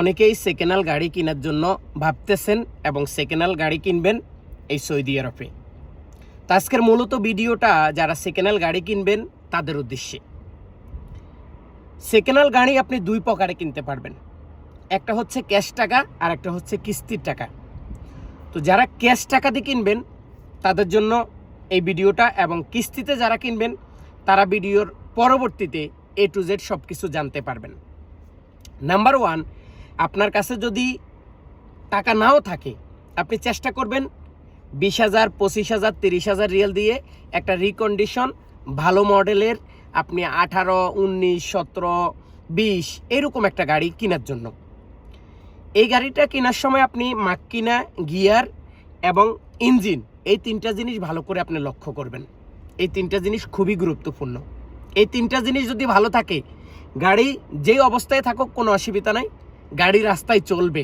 অনেকেই সেকেন্ড গাড়ি কেনার জন্য ভাবতেছেন এবং সেকেন্ড গাড়ি কিনবেন এই সৌদি আরবে। তো আজকের মূলত ভিডিওটা যারা সেকেন্ড গাড়ি কিনবেন, তাদের উদ্দেশ্যে। সেকেন্ড গাড়ি আপনি দুই প্রকারে কিনতে পারবেন। একটা হচ্ছে ক্যাশ টাকা, আর একটা হচ্ছে কিস্তির টাকা। তো যারা ক্যাশ টাকা দিয়ে কিনবেন, তাদের জন্য এই ভিডিওটা এবং কিস্তিতে যারা কিনবেন, তারা ভিডিওর পরবর্তীতে এ টু জেড সব কিছু জানতে পারবেন। নাম্বার ওয়ান আপনার কাছে যদি টাকা নাও থাকে, আপনি চেষ্টা করবেন বিশ হাজার, পঁচিশ হাজার, তিরিশ হাজার রিয়েল দিয়ে একটা রিকন্ডিশন ভালো মডেলের আপনি আঠারো, উনিশ, সতেরো, বিশ এরকম একটা গাড়ি কেনার জন্য। এই গাড়িটা কেনার সময় আপনি মাক্কিনা, গিয়ার এবং ইঞ্জিন, এই তিনটা জিনিস ভালো করে আপনি লক্ষ্য করবেন। এই তিনটা জিনিস খুবই গুরুত্বপূর্ণ। এই তিনটা জিনিস যদি ভালো থাকে, গাড়ি যেই অবস্থায় থাকুক কোনো অসুবিধা নাই। গাড়ি রাস্তায় চলবে।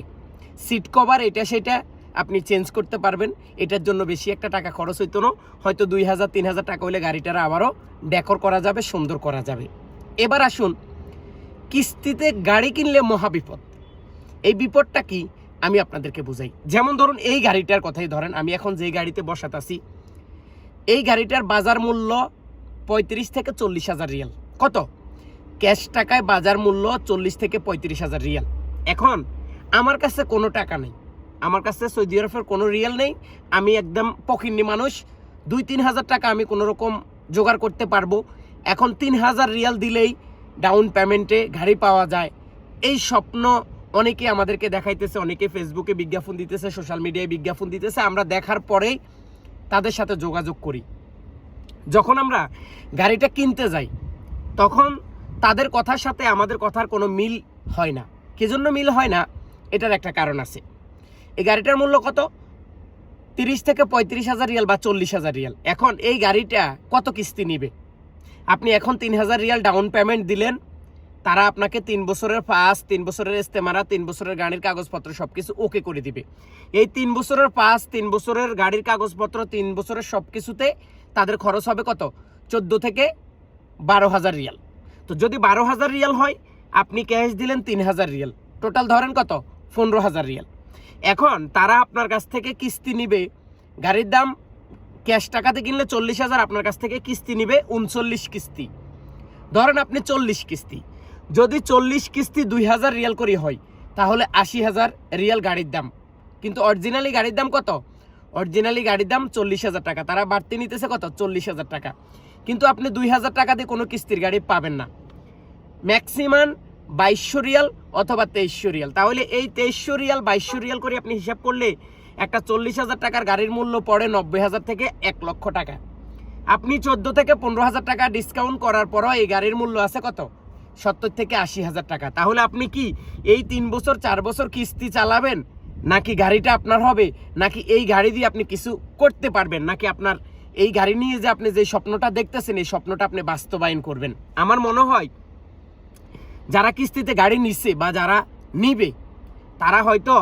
সিট কভার এটা সেটা আপনি চেঞ্জ করতে পারবেন। এটার জন্য বেশি একটা টাকা খরচ হইতো না। হয়তো দুই হাজার, তিন হাজার টাকা হলে গাড়িটার আবারও ডেকর করা যাবে, সুন্দর করা যাবে। এবার আসুন, কিস্তিতে গাড়ি কিনলে মহাবিপদ এই বিপদটা কি? আমি আপনাদেরকে বুঝাই। যেমন ধরুন, এই গাড়িটার কথাই ধরেন, আমি এখন যে গাড়িতে বসাতে আছি, এই গাড়িটার বাজার মূল্য পঁয়ত্রিশ থেকে চল্লিশ হাজার রিয়াল। কত? ক্যাশ টাকায় বাজার মূল্য চল্লিশ থেকে পঁয়ত্রিশ হাজার রিয়াল। এখন আমার কাছে কোনো টাকা নেই। আমার কাছে সৌদি আরবের কোনো রিয়াল নেই। আমি একদম পকিন্নি মানুষ। দুই তিন হাজার টাকা আমি কোনো রকম জোগাড় করতে পারব। এখন তিন হাজার রিয়াল দিলেই ডাউন পেমেন্টে গাড়ি পাওয়া যায়। এই স্বপ্ন অনেকে আমাদেরকে দেখাইতেছে, অনেকে ফেসবুকে বিজ্ঞাপন দিতেছে সোশ্যাল মিডিয়ায় বিজ্ঞাপন দিতেছে। আমরা দেখার পরেই তাদের সাথে যোগাযোগ করি। যখন আমরা গাড়িটা কিনতে যাই, তখন তাদের কথার সাথে আমাদের কথার কোনো মিল হয় না। জন্য মিল হয় না, এটার একটা কারণ আছে। এই গাড়িটার মূল্য কত? তিরিশ থেকে পঁয়ত্রিশ হাজার রিয়াল বা চল্লিশ হাজার রিয়াল। এখন এই গাড়িটা কত কিস্তি নিবে? আপনি এখন তিন হাজার রিয়াল ডাউন পেমেন্ট দিলেন, তারা আপনাকে তিন বছরের পাস, তিন বছরের ইস্তেমারা, তিন বছরের গাড়ির কাগজপত্র সব কিছু ওকে করে দিবে। এই তিন বছরের পাস, তিন বছরের গাড়ির কাগজপত্র, তিন বছরের সব কিছুতে তাদের খরচ হবে কত? চোদ্দ থেকে বারো হাজার রিয়াল। তো যদি বারো হাজার রিয়াল হয় আপনি ক্যাশ দিলেন তিন হাজার রিয়াল। টোটাল ধরেন কত? পনেরো হাজার রিয়াল। এখন তারা আপনার কাছ থেকে কিস্তি নিবে। গাড়ির দাম ক্যাশ টাকাতে কিনলে চল্লিশ হাজার আপনার কাছ থেকে কিস্তি নিবে উনচল্লিশ কিস্তি। ধরেন আপনি চল্লিশ কিস্তি। যদি চল্লিশ কিস্তি দুই হাজার রিয়াল করে হয়, তাহলে আশি হাজার রিয়াল গাড়ির দাম। কিন্তু অরিজিনালি গাড়ির দাম কত? অরিজিনালি গাড়ির দাম চল্লিশ হাজার টাকা। তারা বাড়তি নিতেছে কত? চল্লিশ হাজার টাকা। কিন্তু আপনি দুই হাজার টাকা দিয়ে কোনো কিস্তির গাড়ি পাবেন না। ম্যাক্সিমাম বাইশশো রিয়াল অথবা তেইশশো রিয়াল। তাহলে এই তেইশশো রিয়াল, বাইশশো রিয়াল করে আপনি হিসাব করলে একটা চল্লিশ হাজার টাকার গাড়ির মূল্য পড়ে নব্বই হাজার থেকে এক লক্ষ টাকা। আপনি চোদ্দ থেকে পনেরো হাজার টাকা ডিসকাউন্ট করার পরও এই গাড়ির মূল্য আছে কত? সত্তর থেকে আশি হাজার টাকা। তাহলে আপনি কি এই তিন বছর, চার বছর কিস্তি চালাবেন? নাকি গাড়িটা আপনার হবে? নাকি এই গাড়ি দিয়ে আপনি কিছু করতে পারবেন? নাকি আপনার এই গাড়ি নিয়ে যে আপনি যে স্বপ্নটা দেখতেছেন, এই স্বপ্নটা আপনি বাস্তবায়ন করবেন? আমার মনে হয় যারা কিস্তিতে গাড়ি নিচ্ছে বা যারা নিবে, তারা হয়তো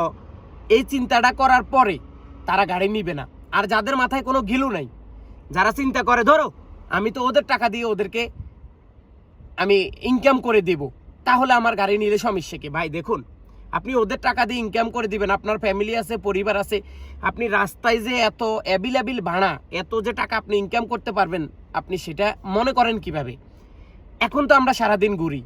এই চিন্তাটা করার পরে তারা গাড়ি নিবে না। আর যাদের মাথায় কোনো গিলু নাই, যারা চিন্তা করে, ধরো, আমি তো ওদের টাকা দিয়ে ওদেরকে আমি ইনকাম করে দেব, তাহলে আমার গাড়ি নিলে সমস্যা কি? ভাই, দেখুন, আপনি ওদের টাকা দিয়ে ইনকাম করে দিবেন, আপনার ফ্যামিলি আছে, পরিবার আছে, আপনি রাস্তায় যে এত অ্যাভেলেবেল ভাড়া, এত যে টাকা আপনি ইনকাম করতে পারবেন, আপনি সেটা মনে করেন কীভাবে? এখন তো আমরা সারাদিন ঘুরি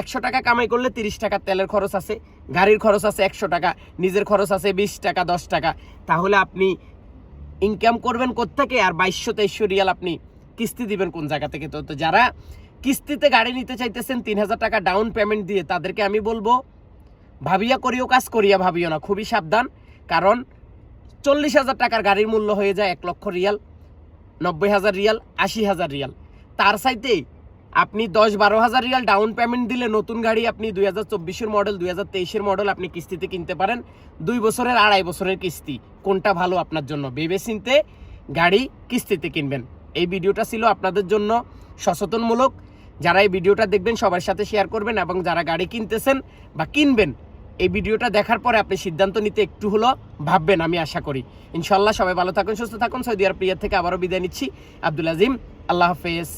একশো টাকা কামাই করলে তিরিশ টাকা তেলের খরচ আছে, গাড়ির খরচ আছে একশো টাকা, নিজের খরচ আছে বিশ টাকা, দশ টাকা। তাহলে আপনি ইনকাম করবেন কোত্থেকে আর বাইশশো তেইশশো রিয়াল আপনি কিস্তি দিবেন কোন জায়গা থেকে? তো তো যারা কিস্তিতে গাড়ি নিতে চাইতেছেন, তিন হাজার টাকা ডাউন পেমেন্ট দিয়ে তাদেরকে আমি বলব, ভাবিয়া করিও, কাজ করিয়া ভাবিও না, খুবই সাবধান। কারণ চল্লিশ হাজার টাকার গাড়ির মূল্য হয়ে যায় এক লক্ষ রিয়াল, নব্বই হাজার রিয়াল, আশি হাজার রিয়াল। তার সাইতে আপনি দশ বারো হাজার রিয়াল ডাউন পেমেন্ট দিলে নতুন গাড়ি আপনি দুই হাজার চব্বিশের মডেল দুই হাজার তেইশের মডেল আপনি কিস্তিতে কিনতে পারেন। দুই বছরের, আড়াই বছরের কিস্তি। কোনটা ভালো আপনার জন্য? ভেবে চিনতে গাড়ি কিস্তিতে কিনবেন। এই ভিডিওটা ছিল আপনাদের জন্য সচেতনমূলক। যারা এই ভিডিওটা দেখবেন, সবার সাথে শেয়ার করবেন এবং যারা গাড়ি কিনতেছেন বা কিনবেন, এই ভিডিওটা দেখার পরে আপনি সিদ্ধান্ত নিতে একটু হলো ভাববেন, আমি আশা করি। ইনশাল্লাহ সবাই ভালো থাকুন, সুস্থ থাকুন। সৌদি আরব প্রিয়ার থেকে আবারও বিদায় নিচ্ছি। আব্দুল আজিম, আল্লাহ হাফেজ।